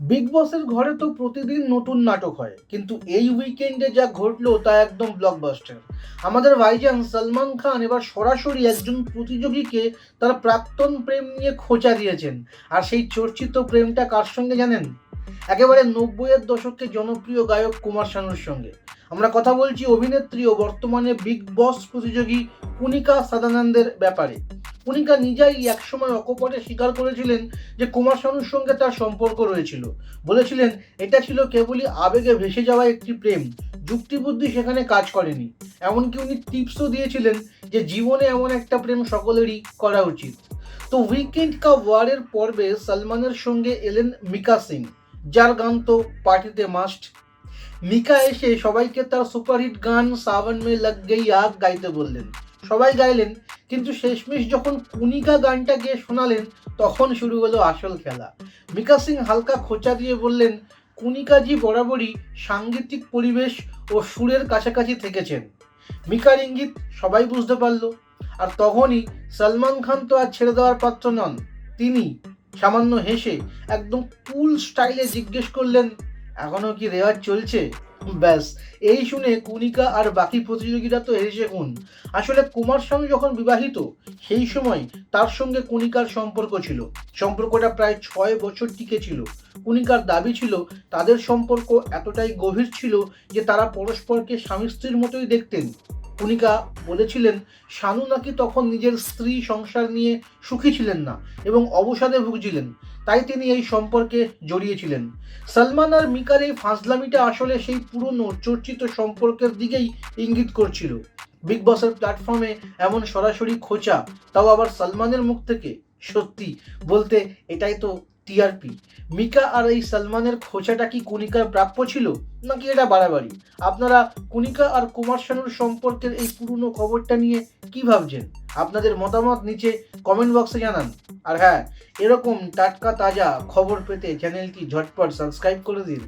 Big বসের ঘরে তো প্রতিদিন নতুন নাটক হয়, কিন্তু এই উইকেন্ডে যা ঘটলো তা একদম ব্লকবাস্টার আমাদের ভাইজান সলমান খান এবার সরাসরি একজন প্রতিযোগীকে তার প্রাক্তন প্রেম নিয়ে খোঁচা দিয়েছেন। আর সেই চর্চিত প্রেমটা কার সঙ্গে জানেন? একেবারে নব্বইয়ের দশকে জনপ্রিয় গায়ক কুমার শানুর সঙ্গে। আমরা কথা বলছি অভিনেত্রী ও বর্তমানে বিগ বস প্রতিযোগী পুনিকা সাদানন্দের ব্যাপারে। পুনিকা নিজেই একসময় অকপটে স্বীকার করেছিলেন যে কুমার শানুর সঙ্গে তার সম্পর্ক রয়েছিল। বলেছিলেন, এটা ছিল কেবলই আবেগে ভেসে যাওয়া একটি প্রেম। যুক্তিবুদ্ধি সেখানে কাজ করেনি। এমনকি উনি টিপসও দিয়েছিলেন যে জীবনে এমন একটা প্রেম সকলেরই করা উচিত। তো উইকেন্ড কা ওয়ারের পর্বে সলমানের সঙ্গে এলেন মিকা সিং যার গান তো পার্টিতে মাস্ট। মিকা এসে সবাইকে তার সুপারহিট গান সাবন মে লাগ গই আগ গাইতে বললেন। সবাই গাইলেন, কিন্তু শেষমেশ যখন কুনিকা গানটা গিয়ে শোনালেন, তখন শুরু হলো আসল খেলা। মিকা সিং হালকা খোঁচা দিয়ে বললেন, কুনিকাজি বরাবরই সাংগীতিক পরিবেশ ও সুরের কাছাকাছি থেকেছেন। মিকার ইঙ্গিত সবাই বুঝতে পারল, আর তখনই সলমান খান তো আর ছেড়ে দেওয়ার পাত্র নন। তিনি সামান্য হেসে একদম কুল স্টাইলে জিজ্ঞেস করলেন এখনও কি রেওয়াজ চলছে? ব্যাস, এই শুনে কুনিকা আর বাকি প্রতিযোগীরা তো হেসে কোন আসলে কুমার স্বামী যখন বিবাহিত, সেই সময় তার সঙ্গে কুনিকার সম্পর্ক ছিল। সম্পর্কটা প্রায় ছয় বছর টিকে ছিল। কুনিকার দাবি ছিল, তাদের সম্পর্ক এতটাই গভীর ছিল যে তারা পরস্পরকে স্বামী স্ত্রীর মতোই দেখতেন। কুনিকা বলেছিলেন, শানু নাকি তখন নিজের স্ত্রী সংসার নিয়ে সুখী ছিলেন না এবং অবসাদে ভুগছিলেন, তাই তিনি এই সম্পর্কে জড়িয়েছিলেন। সালমান আর মিকার এই ফাজলামিটা আসলে সেই পুরনো চর্চিত সম্পর্কের দিকেই ইঙ্গিত করছিল। বিগ বসের প্ল্যাটফর্মে এমন সরাসরি খোঁচা, তাও আবার সলমানের মুখ থেকে। সত্যি, বলতে এটাই তো টিআরপি মিকা আর এই সালমানের খোঁচাটা কি কুনিকার প্রাপ্য ছিল? নাকি এটা বাড়াবাড়ি? আপনারা কুনিকা আর কুমার শানুর সম্পর্কের এই পুরনো খবরটা নিয়ে কি ভাবছেন? আপনাদের মতামত নিচে কমেন্ট বক্সে জানান। আর হ্যাঁ এরকম টাটকা তাজা খবর পেতে চ্যানেলটি ঝটপট সাবস্ক্রাইব করে দিন।